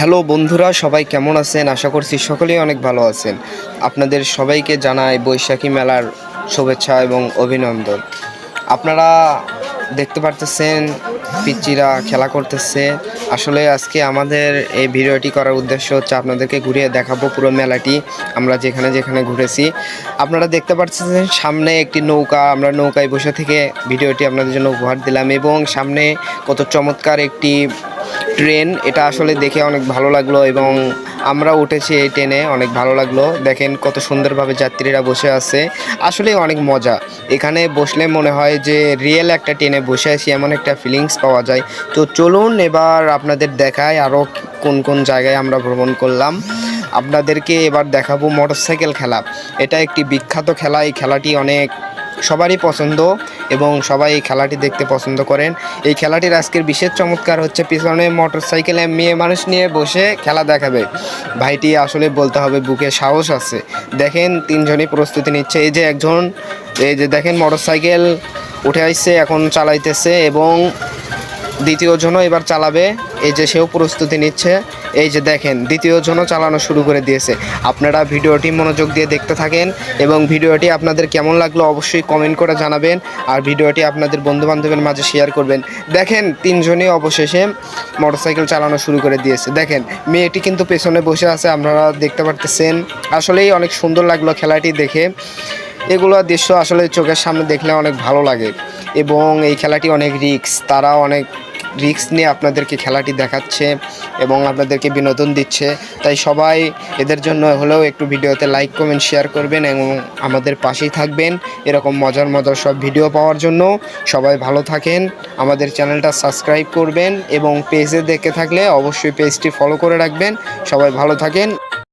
Hello বন্ধুরা, সবাই কেমন আছেন? আশা করছি সকলেই অনেক ভালো আছেন। আপনাদের সবাইকে জানাই বৈশাখী মেলার শুভেচ্ছা এবং অভিনন্দন। আপনারা দেখতে পারতেছেন, পিচ্চিরা খেলা করতেছে। আসলে আজকে আমাদের এই ভিডিওটি করার উদ্দেশ্য হচ্ছে আপনাদেরকে ঘুরিয়ে দেখাবো পুরো মেলাটি। আমরা যেখানে যেখানে ঘুরেছি। আপনারা দেখতে পাচ্ছেন সামনে একটি নৌকা। আমরা নৌকায় বসে থেকে ভিডিওটি আপনাদের জন্য উপহার দিলাম এবং সামনে কত চমৎকার একটি ট্রেন, এটা আসলে দেখে অনেক ভালো লাগল এবং আমরা উঠেছি এই ট্রেনে, অনেক ভালো লাগল। দেখেন কত সুন্দরভাবে যাত্রীরা বসে আছে। আসলে অনেক মজা। এখানে বসলে মনে হয় যে রিয়েল একটা ট্রেনে বসে আছি, এমন একটা ফিলিংস পাওয়া যায়। তো চলুন এবার আপনাদের দেখায় আরও কোন কোন জায়গায় আমরা ভ্রমণ করলাম। আপনাদেরকে এবার দেখাবো মোটরসাইকেল খেলা। এটা একটি বিখ্যাত খেলা, এই খেলাটি অনেক সবারই পছন্দ এবং সবাই এই খেলাটি দেখতে পছন্দ করেন। এই খেলাটির আজকের বিশেষ চমৎকার হচ্ছে, পিছনে মোটর সাইকেলে মেয়ে মানুষ নিয়ে বসে খেলা দেখাবে। ভাইটি আসলে বলতে হবে, বুকে সাহস আছে। দেখেন, তিনজনই প্রস্তুতি নিচ্ছে। এই যে একজন, এই যে দেখেন মোটর সাইকেল উঠে আসছে, এখন চালাইতেছে এবং দ্বিতীয় জনও এবার চালাবে। এই যে সেও প্রস্তুতি নিচ্ছে, এই যে দেখেন, দ্বিতীয় জনও চালানো শুরু করে দিয়েছে। আপনারা ভিডিওটি মনোযোগ দিয়ে দেখতে থাকেন এবং ভিডিওটি আপনাদের কেমন লাগল অবশ্যই কমেন্ট করে জানাবেন আর ভিডিওটি আপনাদের বন্ধু বান্ধবের মাঝে শেয়ার করবেন। দেখেন, তিনজনই অবশেষে মোটরসাইকেল চালানো শুরু করে দিয়েছে। দেখেন, মেয়েটি কিন্তু পেছনে বসে আছে, আপনারা দেখতে পারতেছেন। আসলেই অনেক সুন্দর লাগল খেলাটি দেখে। এগুলো দৃশ্য আসলে চোখের সামনে দেখলে অনেক ভালো লাগে এবং এই খেলাটি অনেক রিক্স তারা অনেক রিক্স নিয়ে আপনাদেরকে খেলাটি দেখাচ্ছে এবং আপনাদেরকে বিনোদন দিচ্ছে। তাই সবাই এদের জন্য হলেও একটু ভিডিওতে লাইক কমেন্ট শেয়ার করবেন এবং আমাদের পাশেই থাকবেন। এরকম মজার মজার সব ভিডিও পাওয়ার জন্য সবাই ভালো থাকেন, আমাদের চ্যানেলটা সাবস্ক্রাইব করবেন এবং পেজে দেখে থাকলে অবশ্যই পেজটি ফলো করে রাখবেন। সবাই ভালো থাকেন।